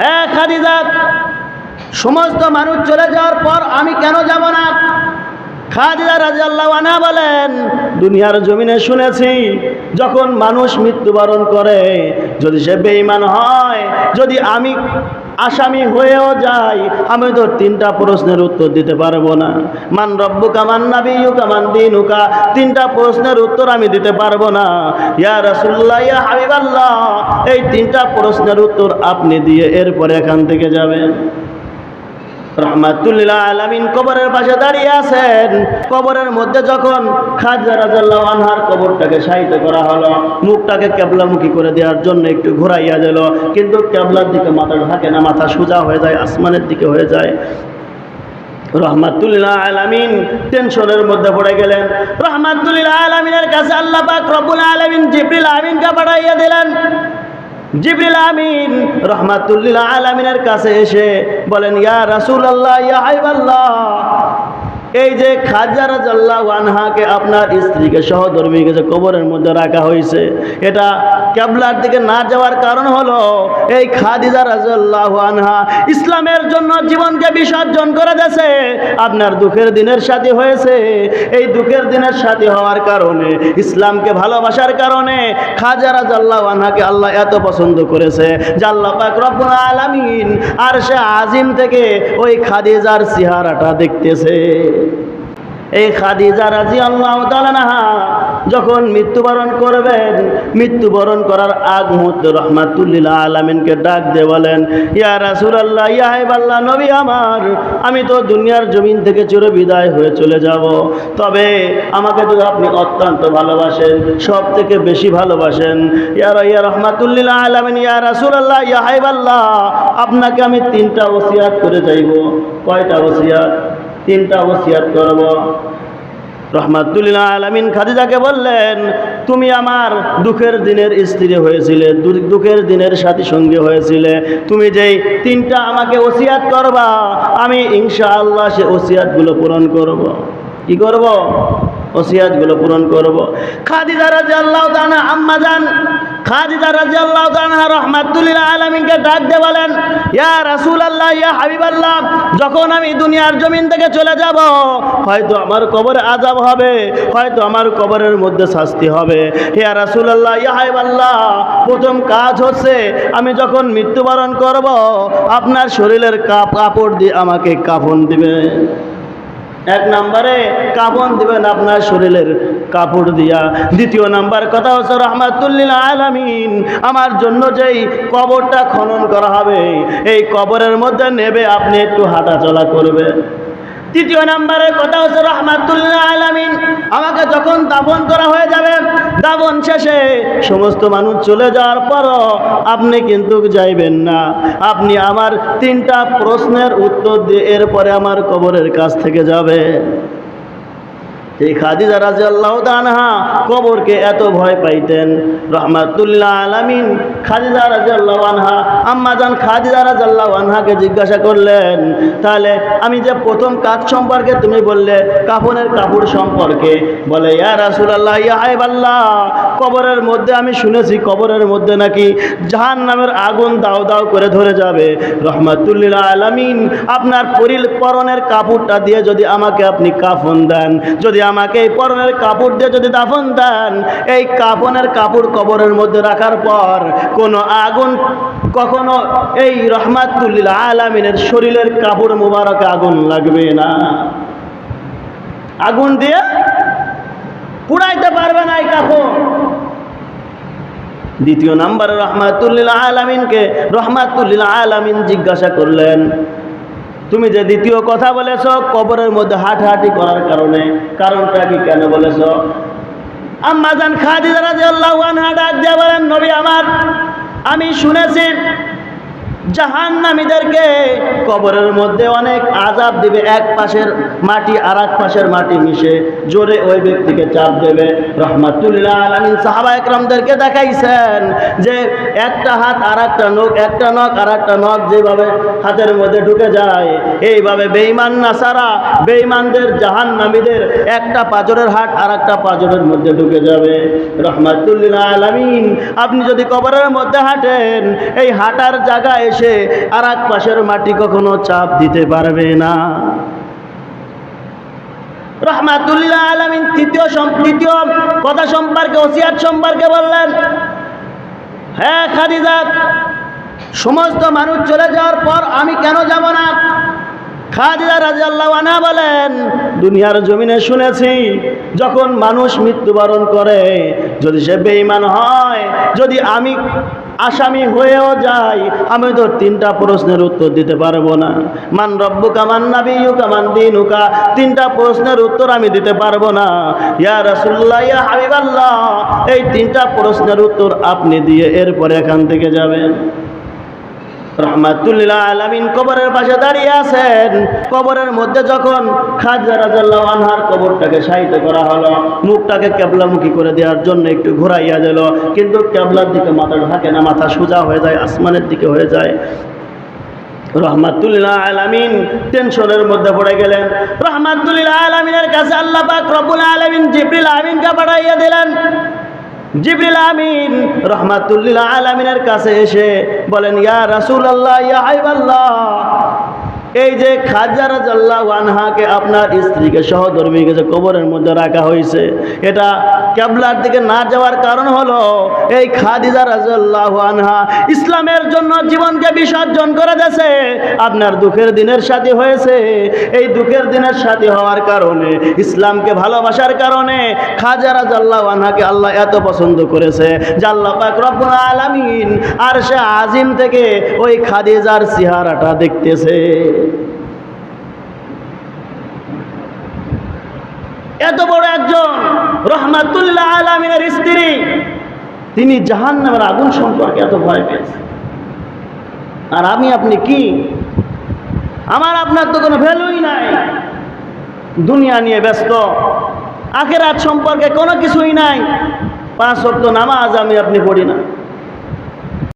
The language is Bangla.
হ্যাঁ খাদিজা, সমস্ত মানুষ চলে যাওয়ার পর আমি কেন যাব না? খাদিজা রাজিয়াল্লাহ আনা বলেন, দুনিয়ার জমিনে শুনেছি, যখন মানুষ মৃত্যুবরণ করে, যদি সে বেঈমান হয়, যদি আমি আসামি হয়েও যাই আমি তো তিনটা প্রশ্নের উত্তর দিতে পারব না। মান রব্বু কামান নাবিয়ু কামান দিনুকা, তিনটা প্রশ্নের উত্তর আমি দিতে পারব না। ইয়া রাসুল্লাহ ইয়া হাবিবাল্লাহ, এই তিনটা প্রশ্নের উত্তর আপনি দিয়ে এরপরে এখান থেকে যাবেন। রহমাতুল্লাহ আলামিন কবরের পাশে দাঁড়িয়ে আছেন। কবরের মধ্যে যখন খাজা রাজাল্লাহ আনহার কবরটাকে সাহিত্য করা হলো, মুখটাকে কেবলামুখী করে দেওয়ার জন্য একটু ঘোরাইয়া দিল। কিন্তু কেবলার দিকে মাথা ঢাকে না, মাথা সোজা হয়ে যায়, আসমানের দিকে হয়ে যায়। রহমাতুল্লাহ আলামিন টেনশনের মধ্যে পড়ে গেলেন। রহমাতুল্লাহ আলামিনের কাছে আল্লাহ পাক রব্বুল আলামিন জিবরিল আমিনকে পাঠাইয়া দিলেন। জিবরিল আমিন রহমাতুল্লিল আলমিনের কাছে এসে বলেন ইয়া রাসুল আল্লাহ ইয়া হাইবাল্লাহ এই যে খাজা রাজাল্লাহ আনহাকে আপনার স্ত্রীকে সহধর্মীকে যে কবরের মধ্যে রাখা হয়েছে, এটা ক্যাবলার দিকে না যাওয়ার কারণ হলো, এই খাদিজা রাজাল্লাহ আনহা ইসলামের জন্য জীবনকে বিসর্জন করে দিয়েছে। আপনার দুঃখের দিনের সাথে হয়েছে। এই দুঃখের দিনের সাথে হওয়ার কারণে, ইসলামকে ভালোবাসার কারণে খাজা রাজাল্লাহ আনহাকে আল্লাহ এত পছন্দ করেছে আল্লাহ পাক রব্বুল আলামিন আর সে আজিম থেকে ওই খাদিজার চেহারাটা দেখতেছে। এই খাদিজা রাজি আল্লাহ তালানাহা যখন মৃত্যুবরণ করবেন, মৃত্যুবরণ করার আগ মুহূর্তে রহমাতুল্লিল্লাহ আলমিনকে ডাক দিয়ে বলেন, ইয়া রাসুল আল্লাহ ইয়া হাইবাল্লাহ নবী আমার, আমি তো দুনিয়ার জমিন থেকে চির বিদায় হয়ে চলে যাব। তবে আমাকে তো আপনি অত্যন্ত ভালোবাসেন সব থেকে বেশি ভালোবাসেন, ইয়া ইয়া রহমাতুল্লিল্লাহ আলমিন, ইয়া রাসুল আল্লাহ ইয়া হাইবাল্লাহ আপনাকে আমি তিনটা ওসিয়াত করে যাইব। কয়টা ওসিয়াত? তিনটা ওসিয়াত করব। রহমাতুল্লাহ আলমিন খাদিজাকে বললেন, তুমি আমার দুঃখের দিনের স্ত্রী হয়েছিলে দুঃখের দিনের সাথী সঙ্গী হয়েছিলে। তুমি যেই তিনটা আমাকে ওসিয়াত করবা, আমি ইনশাআল্লাহ সে ওসিয়াতগুলো পূরণ করব। কি করব? ওসিয়াতগুলো পূরণ করব। খাদিজা রাজি আল্লাহ তানা আম্মা যান খাদিজা রাজি আল্লাহ তানা রহমাতুল্লাহ আলমিনকে ডাক দিয়ে বলেন, ইয়া রাসুল আল্লাহ ইয়া হাবিব আল্লাহ যখন আমি দুনিয়ার জমিন থেকে চলে যাব, হয়তো আমার কবরে আজাব হবে, হয়তো আমার কবরের মধ্যে শাস্তি হবে। ইয়া রাসুল আল্লাহ ইয়া হাবিব প্রথম কাজ হচ্ছে আমি যখন মৃত্যুবরণ করব, আপনার শরীরের কাপ কাপড় দিয়ে আমাকে কাফন দিবে এক নম্বরে কাপন দিবেন আপনার শরীরের কাপড় দিয়া। দ্বিতীয় নাম্বার কথা হচ্ছে, রহমাতুল্লিল আলামিন, আমার জন্য যেই কবরটা খনন করা হবে, এই কবরের মধ্যে নেবে আপনি একটু হাঁটাচলা করবেন। তৃতীয় নাম্বারের কথা হচ্ছে রহমাতুল্লাহ আলামিন। আমাকে যখন দাবন করা হয়ে যাবে, দাফন শেষে সমস্ত মানুষ চলে যাওয়ার পরও আপনি কিন্তু যাইবেন না। আপনি আমার তিনটা প্রশ্নের উত্তর দিয়ে এরপরে আমার কবরের কাছ থেকে যাবে এই খাদিজা রাজি আল্লাহ তানহা কবরকে এত ভয় পাইতেন। রহমাতুল্লাহ আলামিন খাদিজা রাজি আল্লাহ আনহা আম্মা যান খাদিজা রাজি আল্লাহ আনহাকে জিজ্ঞাসা করলেন, তাহলে আমি যে প্রথম কাজ সম্পর্কে তুমি বললে, কাফনের কাপড় সম্পর্কে? বলে, ইয়া রাসুল আল্লাহ ইয়া হাইব আল্লাহ কবরের মধ্যে আমি শুনেছি, কবরের মধ্যে নাকি জাহান নামের আগুন দাও দাও করে ধরে যাবে। রহমাতুল্লিল্লাহ আলামিন, আপনার পরিল, পরনের কাপড়টা দিয়ে যদি আমাকে আপনি কাফন দেন, যদি আমাকে এই পরনের কাপড় দিয়ে যদি দাফন দেন, এই কাফনের কাপড় কবরের মধ্যে রাখার পর কোনো আগুন কখনো এই রহমাতুল্লিল্লাহ আলামিনের শরীরের কাপড় মুবারকে আগুন লাগবে না। আগুন দিয়ে পুড়াইতে পারবে না এই কাপড়। দ্বিতীয় নাম্বারে রহমাতুল্লিল আলামিনকে রহমাতুল্লিল আলামিন জিজ্ঞাসা করলেন তুমি যে দ্বিতীয় কথা বলেছ, কবরের মধ্যে হাঁটাহাঁটি করার কারণে। কারণটা কি কেন বলেছ? আম্মা জান খাদিজা আল্লাহ ডাক দিয়ে বলেন, নবী আমার, আমি শুনেছি জাহান্নামীদেরকে কবরের মধ্যে অনেক আজাব দিবে, এক পাশের মাটি আর এক পাশের মাটি মিশে জোরে ওই ব্যক্তিকে চাপ দেবে। রহমাতুল্লাহ একরামদেরকে দেখাইছেন যে একটা হাত আর একটা নখ একটা নখ আর একটা নখ যেভাবে হাতের মধ্যে ঢুকে যায়, এইভাবে বেইমান নাসারা বেইমানদের জাহান্নামীদের একটা পাজরের হাট আর একটা পাজরের মধ্যে ঢুকে যাবে। রহমাতুল্লাহ আলমিন, আপনি যদি কবরের মধ্যে হাঁটেন, এই হাঁটার জায়গায় এসে আর এক পাশের মাটি কখনো চাপ দিতে পারবে না। রহমাতুল্লাহ আলমিন তৃতীয় তৃতীয় কথা সম্পর্কে, ওসিয়াত সম্পর্কে বললেন হ্যাঁ খাদিজা, সমস্ত মানুষ চলে যাওয়ার পর আমি কেন যাব না? খাদিজা রাজিয়াল্লাহ আনা বলেন, দুনিয়ার জমিনে শুনেছি, যখন মানুষ মৃত্যুবরণ করে, যদি সে বেঈমান হয়, যদি আমি আসামি হয়েও যাই আমি তো তিনটা প্রশ্নের উত্তর দিতে পারব না। মান রব্বু কামান নাবিউ কামান দিনুকা, তিনটা প্রশ্নের উত্তর আমি দিতে পারব না। ইয়া রাসুল্লাহ ইয়া হাবিবাল্লাহ, এই তিনটা প্রশ্নের উত্তর আপনি দিয়ে এরপরে এখান থেকে যাবেন। রহমাতুল্লাহ আলামিন কবরের পাশে দাঁড়িয়ে আছেন। কবরের মধ্যে যখন খাজা রাজাল্লাহ আনহার কবরটাকে সাহিত্য করা হলো, মুখটাকে কেবলামুখী করে দেওয়ার জন্য একটু ঘোরাইয়া দিল। কিন্তু কেবলার দিকে মাথা ঢাকে না, মাথা সোজা হয়ে যায়, আসমানের দিকে হয়ে যায়। রহমাতুল্লাহ আলামিন টেনশনের মধ্যে পড়ে গেলেন। রহমাতুল্লাহ আলামিনের কাছে আল্লাহ পাক রব্বুল আলামিন জিবরিল আমিনকে পাঠাইয়া দিলেন। জিবরিল আমিন রহমাতুল্লিল আলমিনের কাছে এসে বলেন ইয়া রাসূলুল্লাহ ইয়া হাবিবাল্লাহ। এই যে খাজা রাজাল্লাহ আনহাকে আপনার স্ত্রীকে সহধর্মীকে যে কবরের মধ্যে রাখা হয়েছে, এটা ক্যাবলার দিকে না যাওয়ার কারণ হলো এই খাদিজা রাজাল্লাহ আনহা ইসলামের জন্য জীবনকে বিসর্জন করে দিয়েছে। আপনার দুঃখের দিনের সাথে হয়েছে। এই দুঃখের দিনের সাথে হওয়ার কারণে, ইসলামকে ভালোবাসার কারণে খাজা রাজাল্লাহ আনহাকে আল্লাহ এত পছন্দ করেছে আল্লাহ পাক রব্বুল আলামিন আর সে আজিম থেকে ওই খাদিজার চেহারাটা দেখতেছে। এত বড় একজন রহমাতুল্লাহ আলমিনের স্ত্রী, তিনি জাহান নামের আগুন সম্পর্কে এত ভয় পেয়েছে। আর আমি, আপনি কি? আমার আপনার তো কোনো ভ্যালুই নাই। দুনিয়া নিয়ে ব্যস্ত, আখেরাত সম্পর্কে কোনো কিছুই নাই। পাঁচ শক্ত নামাজ আমি, আপনি পড়ি না।